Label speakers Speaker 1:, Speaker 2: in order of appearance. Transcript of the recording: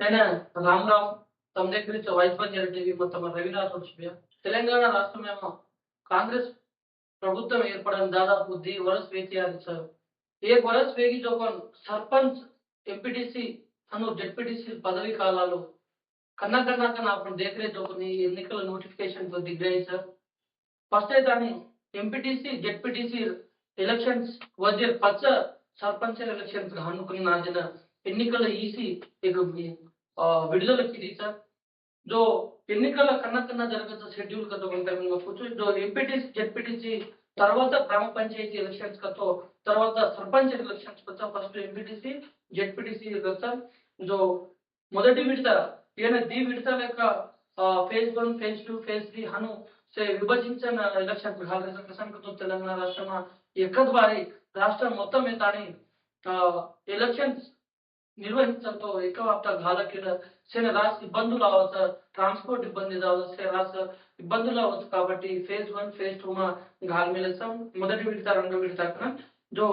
Speaker 1: ఆయన రామ్ రామ్ తమ దగ్గర నుంచి వైస్పన్యాల దేవి మొత్తం రవిదాస్ వచ్చి తెలంగాణ రాష్ట్రమేమో కాంగ్రెస్ ప్రభుత్వం ఏర్పడడం దాదాపు ది వరస్ వేచి సార్. ఏ వరస్ వేగి జోకన్ సర్పంచ్ ఎంపీటీసీ అను జెడ్పీటీసీ పదవి కాలాలు కన్నా కన్నాక అప్పుడు దేకరే చూపని ఎన్నికల నోటిఫికేషన్తో దిగ్గాయి సార్. ఫస్ట్ అయితే అని ఎంపీటీసీ జెడ్పీటీసీ ఎలక్షన్స్ వజే పచ్చ సర్పంచ్ ఎలక్షన్స్ అనుకుని నాదిన ఎన్నికల ఈసీ విడుదల కిది సార్ जो ఎన్నికల కన్నా కన్నా జరగదు షెడ్యూల్ కతో ఉంటాయి కూర్చో जो ఎంపీటీసీ జెడ్పీటీసీ తర్వాత గ్రామ పంచాయతీ ఎలక్షన్స్ కతో తర్వాత సర్పంచ్ ఎలక్షన్స్ కతో ఫస్ట్ ఎంపీటీసీ జెడ్పీటీసీ కదా సార్ जो మొదటి విడత ఈయన ది విడత లెక్క phase one phase two phase three Hanu से విభజించిన ఎలక్షన్ ప్రశాంతతో తెలంగాణ రాష్ట్రం ఎక్కద్వారి రాష్ట్రం మొత్తం మీద ఎలక్షన్స్ నిర్వహించడంతో ఏకవాప్త గాలకి సేన రాసి ఇబ్బందులు రావచ్చు ట్రాన్స్పోర్ట్ ఇబ్బంది రావచ్చు రాసు ఇబ్బందులు అవ్వచ్చు కాబట్టి ఫేజ్ వన్ ఫేజ్ టూ మా గాలి మీద మొదటి విడత రెండో విడత జో